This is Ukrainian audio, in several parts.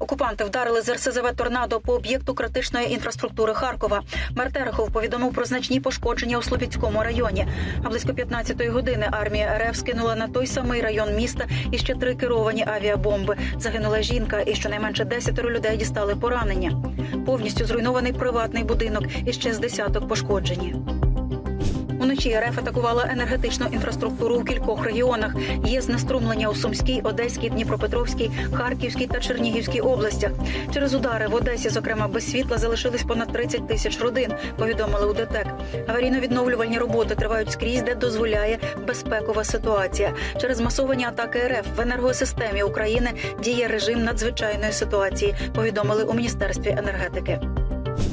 Окупанти вдарили з РСЗВ торнадо по об'єкту критичної інфраструктури Харкова. Мер Терехов повідомив про значні пошкодження у Слобідському районі. А близько 15-ї години армія РФ скинула на той самий район міста і ще три керовані авіабомби. Загинула жінка, і щонайменше десятеро людей дістали поранення. Повністю зруйнований приватний будинок і ще з десяток пошкоджені. Уночі РФ атакувала енергетичну інфраструктуру у кількох регіонах. Є знеструмлення у Сумській, Одеській, Дніпропетровській, Харківській та Чернігівській областях. Через удари в Одесі, зокрема, без світла залишились понад 30 тисяч родин. Повідомили у ДТЕК. Аварійно-відновлювальні роботи тривають скрізь, де дозволяє безпекова ситуація. Через масовані атаки РФ в енергосистемі України діє режим надзвичайної ситуації. Повідомили у міністерстві енергетики.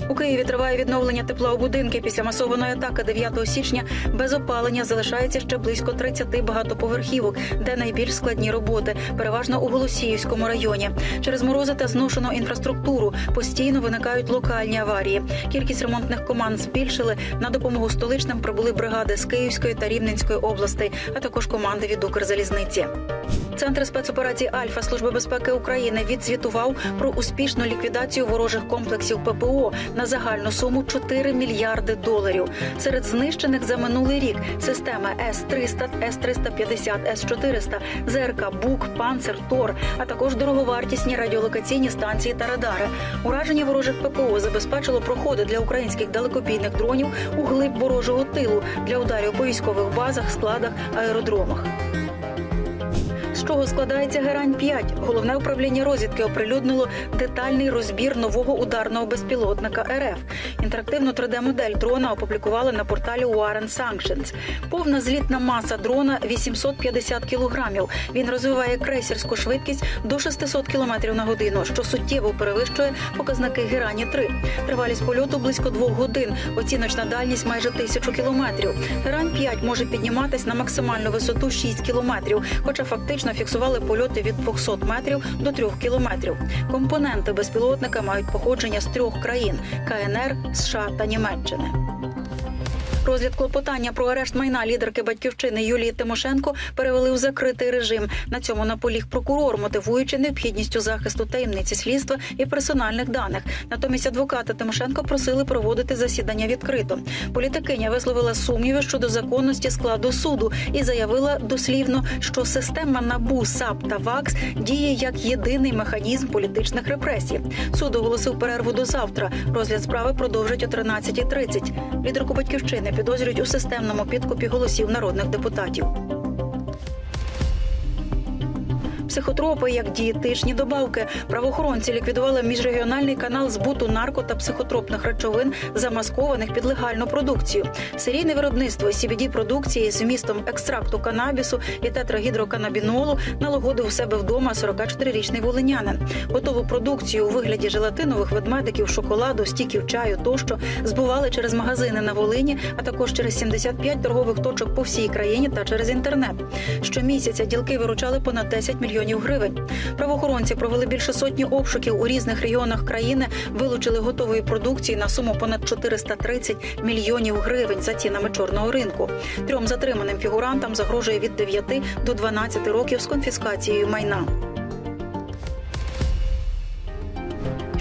У Києві триває відновлення тепла у будинки. Після масованої атаки 9 січня без опалення залишається ще близько 30 багатоповерхівок, де найбільш складні роботи, переважно у Голосіївському районі. Через морози та зношену інфраструктуру постійно виникають локальні аварії. Кількість ремонтних команд збільшили. На допомогу столичним прибули бригади з Київської та Рівненської областей, а також команди від Укрзалізниці. Центр спецоперацій Альфа Служби безпеки України відзвітував про успішну ліквідацію ворожих комплексів ППО на загальну суму 4 мільярди доларів. Серед знищених за минулий рік системи С-300, С-350, С-400, ЗРК БУК, Панцер, Тор, а також дороговартісні радіолокаційні станції та радари. Ураження ворожих ППО забезпечило проходи для українських далекобійних дронів у глиб ворожого тилу для ударів по військових базах, складах, аеродромах. З чого складається герань 5 Головне управління розвідки оприлюднило детальний розбір нового ударного безпілотника РФ. Інтерактивну 3D-модель дрона опублікували на порталі Warren Sanctions. Повна злітна маса дрона 850 кілограмів. Він розвиває крейсерську швидкість до 600 кілометрів на годину, що суттєво перевищує показники герані 3 Тривалість польоту близько двох годин. Оціночна дальність майже тисячу кілометрів. Герань 5 може підніматись на максимальну висоту 6 кілометрів, хоча фактично фіксували польоти від 200 метрів до 3 кілометрів. Компоненти безпілотника мають походження з трьох країн: КНР, США та Німеччини. Розгляд клопотання про арешт майна лідерки батьківщини Юлії Тимошенко перевели у закритий режим. На цьому наполіг прокурор, мотивуючи необхідністю захисту таємниці слідства і персональних даних. Натомість адвокати Тимошенко просили проводити засідання відкрито. Політикиня висловила сумніви щодо законності складу суду і заявила дослівно, що система НАБУ, САП та ВАКС діє як єдиний механізм політичних репресій. Суд оголосив перерву до завтра. Розгляд справи продовжать о 13.30. Лідерку батьківщини підозрюють у системному підкупі голосів народних депутатів. Психотропи як дієтичні добавки. Правоохоронці ліквідували міжрегіональний канал збуту нарко та психотропних речовин, замаскованих під легальну продукцію. Серійне виробництво cbd продукції з вмістом екстракту канабісу і тетрагідроканабінолу налагодив у себе вдома 44-річний волинянин. Готову продукцію у вигляді желатинових ведмедиків, шоколаду, стіків чаю тощо збували через магазини на Волині, а також через 75 торгових точок по всій країні та через інтернет. Щомісяця ділки виручали понад 10 мільйонів гривень. Правоохоронці провели більше сотні обшуків у різних регіонах країни, вилучили готової продукції на суму понад 430 мільйонів гривень за цінами чорного ринку. Трьом затриманим фігурантам загрожує від 9 до 12 років з конфіскацією майна.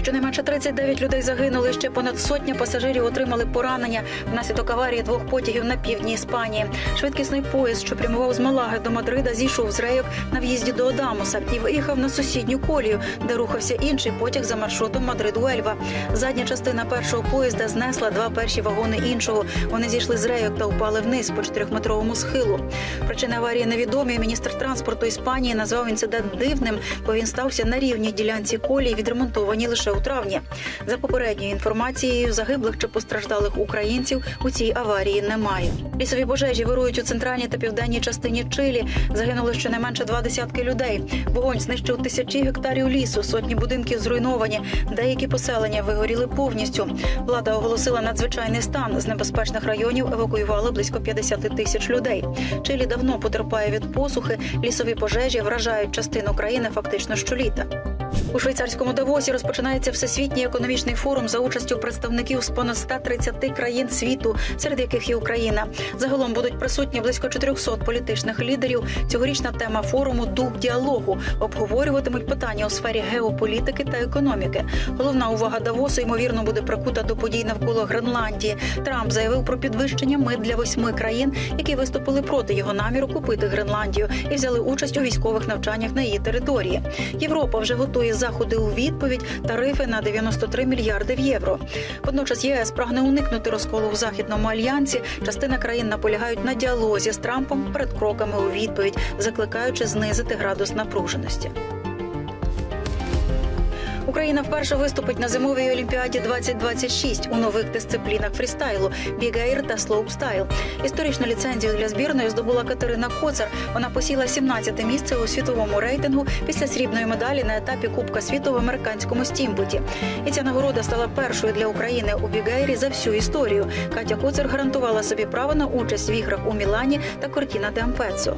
Щонайменше 39 людей загинули. Ще понад сотня пасажирів отримали поранення внаслідок аварії двох потягів на півдні Іспанії. Швидкісний поїзд, що прямував з Малаги до Мадрида, зійшов з рейок на в'їзді до Адамуса і виїхав на сусідню колію, де рухався інший потяг за маршрутом Мадрид-Уельва. Задня частина першого поїзда знесла два перші вагони іншого. Вони зійшли з рейок та впали вниз по чотирьохметровому схилу. Причини аварії невідомі. Міністр транспорту Іспанії назвав інцидент дивним, бо він стався на рівній ділянці колії, відремонтованій лише у травні. За попередньою інформацією, загиблих чи постраждалих українців у цій аварії немає. Лісові пожежі вирують у центральній та південній частині Чилі. Загинули щонайменше два десятки людей. Вогонь знищив тисячі гектарів лісу, сотні будинків зруйновані. Деякі поселення вигоріли повністю. Влада оголосила надзвичайний стан. З небезпечних районів евакуювали близько 50 тисяч людей. Чилі давно потерпає від посухи. Лісові пожежі вражають частину країни фактично щоліта. У швейцарському Давосі розпочинається всесвітній економічний форум за участю представників з понад 130 країн світу, серед яких і Україна. Загалом будуть присутні близько 400 політичних лідерів. Цьогорічна тема форуму дух діалогу. Обговорюватимуть питання у сфері геополітики та економіки. Головна увага Давосу ймовірно буде прикута до подій навколо Гренландії. Трамп заявив про підвищення мит для восьми країн, які виступили проти його наміру купити Гренландію і взяли участь у військових навчаннях на її території. Європа вже готує заходи у відповідь тарифи на 93 мільярди в євро. Водночас ЄС прагне уникнути розколу в західному альянсі. Частина країн наполягають на діалозі з Трампом перед кроками у відповідь, закликаючи знизити градус напруженості. Україна вперше виступить на зимовій олімпіаді 2026 у нових дисциплінах фрістайлу, бігейр та слоупстайл. Історичну ліцензію для збірної здобула Катерина Коцар. Вона посіла 17-те місце у світовому рейтингу після срібної медалі на етапі Кубка світу в американському стімбуті. І ця нагорода стала першою для України у бігейрі за всю історію. Катя Коцар гарантувала собі право на участь в іграх у Мілані та Кортіна де Ампецо.